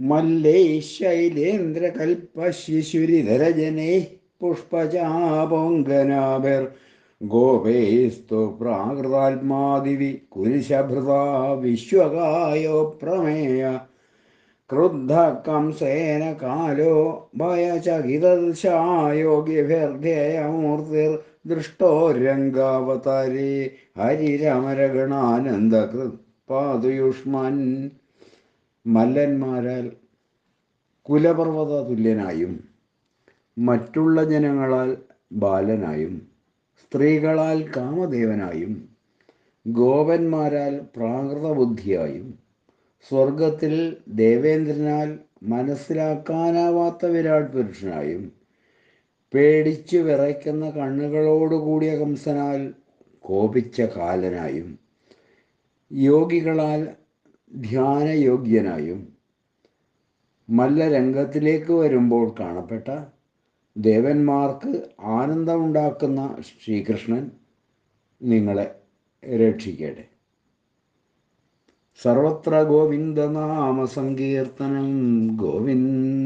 മല്ലൈ ശൈലേന്ദ്രകൽപ്പശിശുരിധരജനൈ പുഷ്പചാപോങ്കനാഭിർ ഗോപേസ്തു പ്രാകൃതാത്മാദിവി കുരിശഭൃത വിശ്വകായോ പ്രമേയ. ക്രുദ്ധ കംസേന കാലോ ഭയചകിതശായോഗ്യഭ്യർത്ഥ്യയമൂർത്തിർ ദൃഷ്ടോ രംഗാവതാരേ ഹരിരമരഗണാനന്ദകൃത് പാതുയുഷ്മൻ മല്ലന്മാരാൽ കുലപർവത തുല്യനായും മറ്റുള്ള ജനങ്ങളാൽ ബാലനായും സ്ത്രീകളാൽ കാമദേവനായും ഗോപന്മാരാൽ പ്രാകൃതബുദ്ധിയായും സ്വർഗത്തിൽ ദേവേന്ദ്രനാൽ മനസ്സിലാക്കാനാവാത്ത വിരാട് പുരുഷനായും പേടിച്ചു വിറയ്ക്കുന്ന കണ്ണുകളോടുകൂടിയ കംസനാൽ കോപിച്ച കാലനായും യോഗികളാൽ ധ്യാനയോഗ്യനായും മല്ലരംഗത്തിലേക്ക് വരുമ്പോൾ കാണപ്പെട്ട ദേവന്മാർക്ക് ആനന്ദമുണ്ടാക്കുന്ന ശ്രീകൃഷ്ണൻ നിങ്ങളെ രക്ഷിക്കട്ടെ. സർവത്ര ഗോവിന്ദനാമ സങ്കീർത്തനം. ഗോവിന്ദ